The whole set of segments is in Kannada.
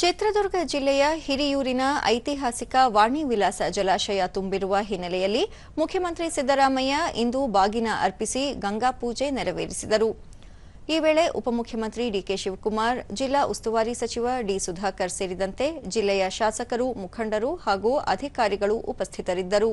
ಚಿತ್ರದುರ್ಗ ಜಿಲ್ಲೆಯ ಹಿರಿಯೂರಿನ ಐತಿಹಾಸಿಕ ವಾಣಿ ವಿಲಾಸ ಜಲಾಶಯ ತುಂಬಿರುವ ಹಿನ್ನೆಲೆಯಲ್ಲಿ ಮುಖ್ಯಮಂತ್ರಿ ಸಿದ್ದರಾಮಯ್ಯ ಇಂದು ಬಾಗಿನ ಅರ್ಪಿಸಿ ಗಂಗಾ ಪೂಜೆ ನೆರವೇರಿಸಿದರು. ಈ ವೇಳೆ ಉಪಮುಖ್ಯಮಂತ್ರಿ ಡಿಕೆ ಶಿವಕುಮಾರ್, ಜಿಲ್ಲಾ ಉಸ್ತುವಾರಿ ಸಚಿವ ಡಿ. ಸುಧಾಕರ್ ಸೇರಿದಂತೆ ಜಿಲ್ಲೆಯ ಶಾಸಕರು, ಮುಖಂಡರು ಹಾಗೂ ಅಧಿಕಾರಿಗಳು ಉಪಸ್ಥಿತರಿದ್ದರು.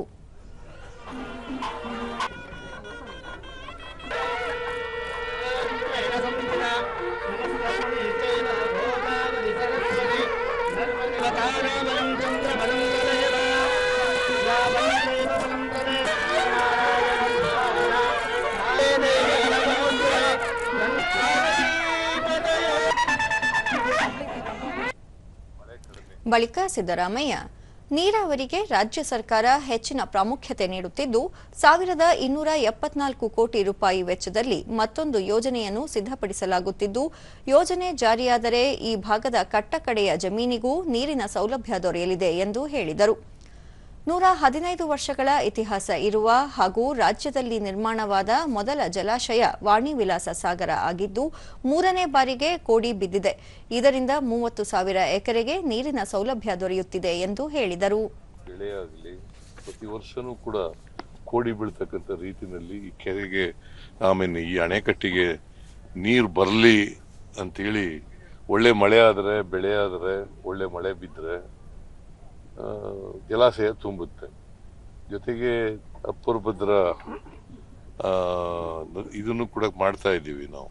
ಬಳಿಕ ಸಿದ್ದರಾಮಯ್ಯ ನೀರಾವರಿಗೆ ರಾಜ್ಯ ಸರ್ಕಾರ ಹೆಚ್ಚಿನ ಪ್ರಾಮುಖ್ಯತೆ ನೀಡುತ್ತಿದ್ದು, ಸಾವಿರದ ಇನ್ನೂರ ಎಪ್ಪತ್ನಾಲ್ಕು ಕೋಟಿ ರೂಪಾಯಿ ವೆಚ್ಚದಲ್ಲಿ ಮತ್ತೊಂದು ಯೋಜನೆಯನ್ನು ಸಿದ್ಧಪಡಿಸಲಾಗುತ್ತಿದ್ದು, ಯೋಜನೆ ಜಾರಿಯಾದರೆ ಈ ಭಾಗದ ಕಟ್ಟಕಡೆಯ ಜಮೀನಿಗೂ ನೀರಿನ ಸೌಲಭ್ಯ ದೊರೆಯಲಿದೆ ಎಂದು ಹೇಳಿದರು. ನೂರ ಹದಿನೈದು ವರ್ಷಗಳ ಇತಿಹಾಸ ಇರುವ ಹಾಗೂ ರಾಜ್ಯದಲ್ಲಿ ನಿರ್ಮಾಣವಾದ ಮೊದಲ ಜಲಾಶಯ ವಾಣಿ ವಿಲಾಸ ಸಾಗರ ಆಗಿದ್ದು, ಮೂರನೇ ಬಾರಿಗೆ ಕೋಡಿ ಬಿದ್ದಿದೆ. ಇದರಿಂದ ಮೂವತ್ತು ಸಾವಿರ ಎಕರೆಗೆ ನೀರಿನ ಸೌಲಭ್ಯ ದೊರೆಯುತ್ತಿದೆ ಎಂದು ಹೇಳಿದರು. ಪ್ರತಿ ವರ್ಷನೂ ಕೂಡ ಕೋಡಿ ಬೀಳ್ತಕ್ಕಂಥ ರೀತಿಯಲ್ಲಿ ಈ ಕೆರೆಗೆ, ಆಮೇಲೆ ಈ ಅಣೆಕಟ್ಟಿಗೆ ನೀರು ಬರಲಿ ಅಂತೇಳಿ ಒಳ್ಳೆ ಮಳೆ ಆದರೆ, ಬೆಳೆ ಆದರೆ, ಒಳ್ಳೆ ಮಳೆ ಬಿದ್ದರೆ ಜಲಾಶಯ ತುಂಬುತ್ತೆ. ಜೊತೆಗೆ ಅಪೂರ್ವದ್ರ ಆ, ಇದನ್ನು ಕೂಡ ಮಾಡ್ತಾ ಇದ್ದೀವಿ ನಾವು.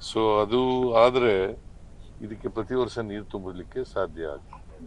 ಸೊ ಅದು ಆದರೆ ಇದಕ್ಕೆ ಪ್ರತಿ ವರ್ಷ ನೀರು ತುಂಬಲಿಕ್ಕೆ ಸಾಧ್ಯ ಆಗುತ್ತೆ